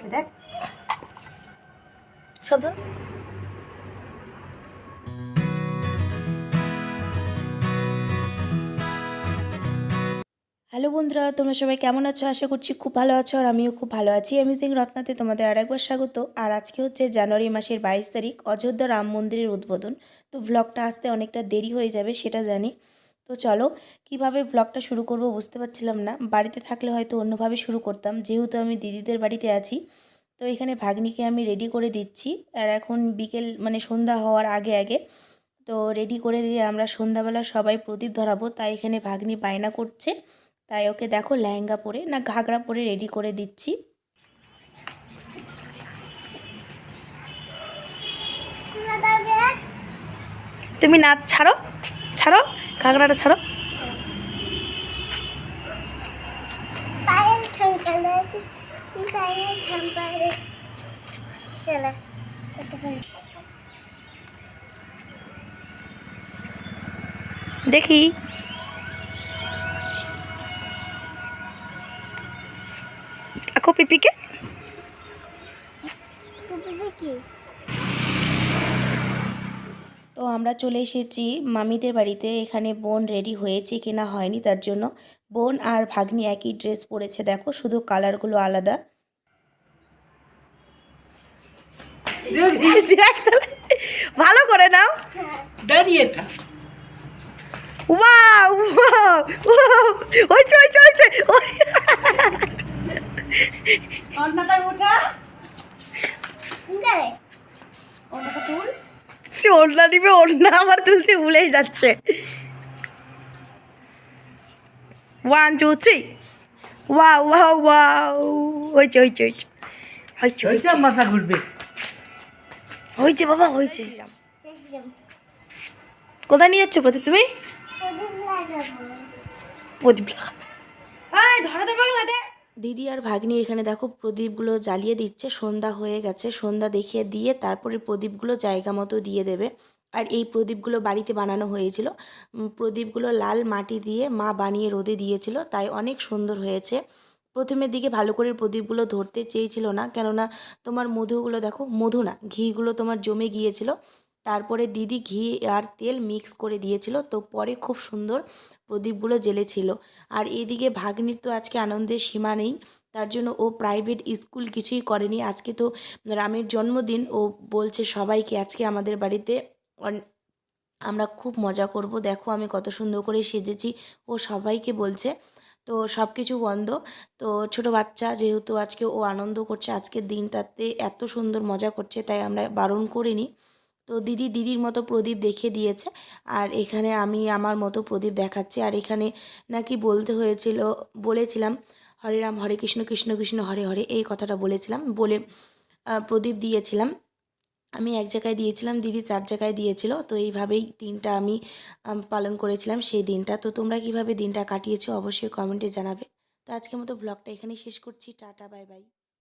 আছে দেখ। শব্দ হ্যালো বন্ধুরা, তোমরা সবাই কেমন আছো? আশা করছি খুব ভালো আছো আর আমিও খুব ভালো আছি। সিং রত্নাতে তোমাদের আরেকবার স্বাগত। আর আজকে হচ্ছে জানুয়ারি মাসের বাইশ তারিখ, অযোধ্যা রাম মন্দিরের উদ্বোধন। তো ভ্লগটা আসতে অনেকটা দেরি হয়ে যাবে, সেটা জানি। তো চলো, কীভাবে ব্লগটা শুরু করব বুঝতে পারছিলাম না। বাড়িতে থাকলে হয়তো অন্যভাবে শুরু করতাম, যেহেতু আমি দিদিদের বাড়িতে আছি। তো এখানে ভাগ্নিকে আমি রেডি করে দিচ্ছি। আর এখন বিকেল মানে সন্ধ্যা হওয়ার আগে আগে, তো রেডি করে দিয়ে আমরা সন্ধ্যাবেলা সবাই প্রদীপ ধরাবো। তাই এখানে ভাগ্নি বায়না করছে। তাই ওকে দেখো লেহেঙ্গা পরে, না ঘাগরা পরে রেডি করে দিচ্ছি। তুমি নাচ ছাড়ো। ছাড়ো কাঁকড়াটা ছাড়ো। দেখি। আকো পিপিকে কি তো আমরা চলে এসেছি মামিদের বাড়িতে। এখানে বোন রেডি হয়েছে কিনা হয়নি তার জন্য। বোন আর ভাগ্নি একই ড্রেস পরেছে দেখো শুধু কালারগুলো আলাদা। ভালো করে নাও। দাঁড়িয়ে থাক। ওয়াও ওয়াও ওই চই চই চই ওই অন্যটা ওঠা গালে অন্যটা তুল। সে ওড়না নিবে ওড়না আমার তুলতে ভুলেই যাচ্ছে। One two three wow wow wow হয়েছে হয়েছে হয়েছে। হয়েছে হয়েছে মাথা ঘুরবে। হয়েছে বাবা হয়েছে। কোথায় নিয়ে যাচ্ছ প্রদীপ তুমি? প্রদীপ দিদি আর ভাগ্নি এখানে দেখো প্রদীপগুলো জ্বালিয়ে দিচ্ছে, সন্ধ্যা হয়ে গেছে, সন্ধ্যা দেখিয়ে দিয়ে তারপরে প্রদীপগুলো জায়গা মতো দিয়ে দেবে। আর এই প্রদীপগুলো বাড়িতে বানানো হয়েছিল। প্রদীপগুলো লাল মাটি দিয়ে মা বানিয়ে রোদে দিয়েছিল, তাই অনেক সুন্দর হয়েছে। প্রথমের দিকে ভালো করে প্রদীপগুলো ধরতে চেয়েছিল না, কেননা তোমার মধুগুলো দেখো মধু না, ঘিগুলো তোমার জমে গিয়েছিল। তারপরে দিদি ঘি আর তেল মিক্স করে দিয়েছিল, তো পরে খুব সুন্দর প্রদীপগুলো জ্বেলেছিল। আর এদিকে ভাগ্নির তো আজকে আনন্দের সীমা নেই, তার জন্য ও প্রাইভেট স্কুল কিছুই করেনি। আজকে তো রামের জন্মদিন, ও বলছে সবাইকে আজকে আমাদের বাড়িতে আমরা খুব মজা করব। দেখো আমি কত সুন্দর করে সেজেছি, ও সবাইকে বলছে। তো সব কিছু বন্ধ। তো ছোট বাচ্চা যেহেতু আজকে ও আনন্দ করছে, আজকের দিনটাতে এত সুন্দর মজা করছে, তাই আমরা বারণ করিনি। তো দিদি দিদির মতো প্রদীপ দেখিয়ে দিয়েছে। আর এখানে আমি আমার মতো প্রদীপ দেখাচ্ছি। আর এখানে নাকি বলতে হয়েছিল, বলেছিলাম, হরে রাম, হরে কৃষ্ণ কৃষ্ণ কৃষ্ণ, হরে হরে এই কথাটা বলেছিলাম। বলে প্রদীপ দিয়েছিলাম। আমি এক জায়গায় দিয়েছিলাম, দিদি চার জায়গায় দিয়েছিল। তো এইভাবেই দিনটা আমি, পালন করেছিলাম সেই দিনটা। তো তোমরা কীভাবে দিনটা কাটিয়েছো অবশ্যই কমেন্টে জানাবে। তো আজকের মতো ব্লগটা এখানেই শেষ করছি। Tata, bye bye.